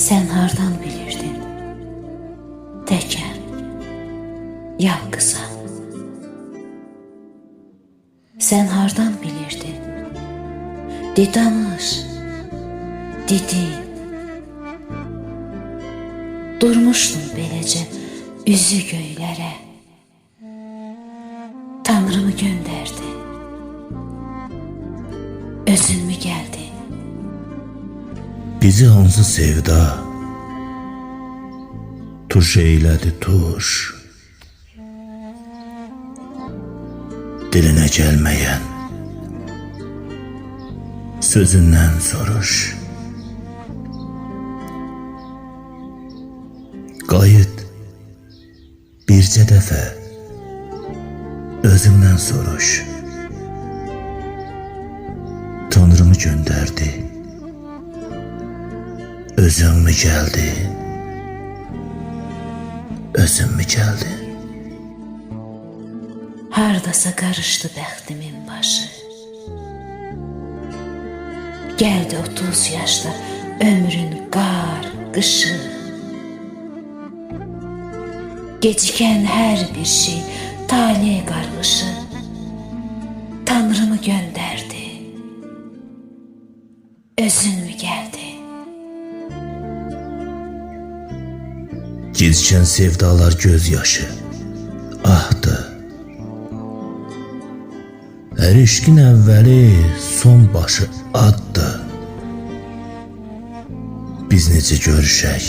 Sen hardan bilirdin? Teken, yalqızam. Sen hardan bilirdin? De danış, dedin. Durmuşdun beləcə üzü göylərə. Tanrımı göndərdi. Özün mü gəldi? Bizi hansı sevda? Tuş eylədi tuş Dilinə gəlməyən sözündən soruş. Qayıt bircə dəfə özündən soruş. Tanrımı göndərdi Özün mü geldi? Özün mü geldi? Hardasa qarışdı bəxtimin başı. Gəldi 30 yaşda ömrün qar, qışı. Gecikən hər bir şey tale qarğışı. Tanrımı göndərdi. Özün Gecikən sevdalar gözyaşı ahdı. Hər eşqin əvvəli son başı addı. Biz necə görüşək?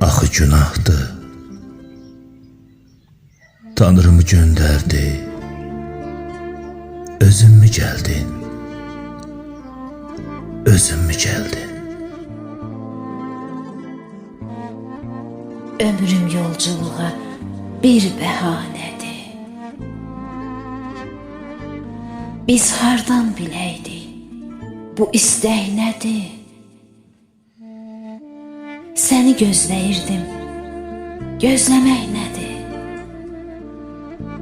Axı günahdı. Tanrımı göndərdi. Özün mü gəldin? Özün mü gəldin? Ömrüm yolculuğa bir bəhanədir. Biz hardan biləydik? Bu istək nədir? Səni gözləyirdim. Gözləmək nədir?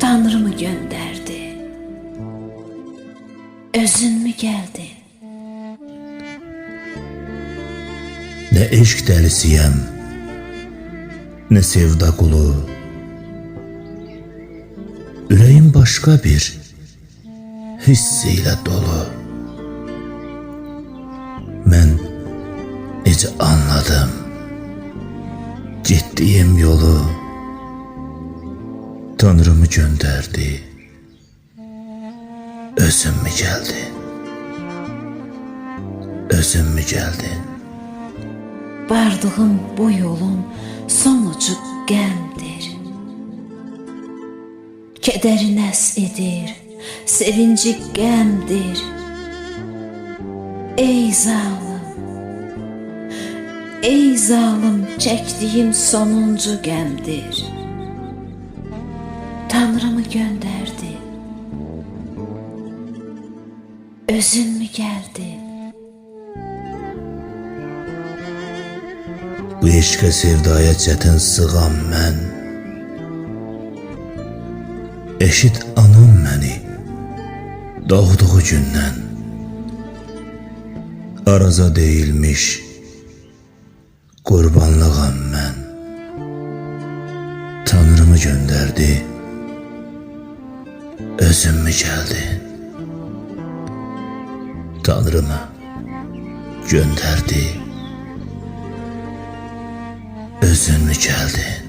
Tanrımı göndərdi. Özün mü gəldin? Ne eşk dəlisiyəm, ne sevda qulu. Ürəyim başqa bir hiss ilə dolu. Mən necə anladım getdiyim yolu Tanrımı göndərdi. Özün mü gəldi? Özün mü gəldin? Bardığım bu yolun sonucu qəmdir. Kədəri nəs edir, sevinci qəmdir. Ey zalım, ey zalım çəkdiyim sonuncu qəmdir. Tanrımı göndərdi. Özün mü gəldi? Bu eşqə sevdaya çətin sığam mən. Eşit anam məni Doğduğu gündən. Araza deyilmiş Qurbanlığam mən. Tanrımı göndərdi Özün mü gəldi. Tanrımı göndərdi Özün mü geldin?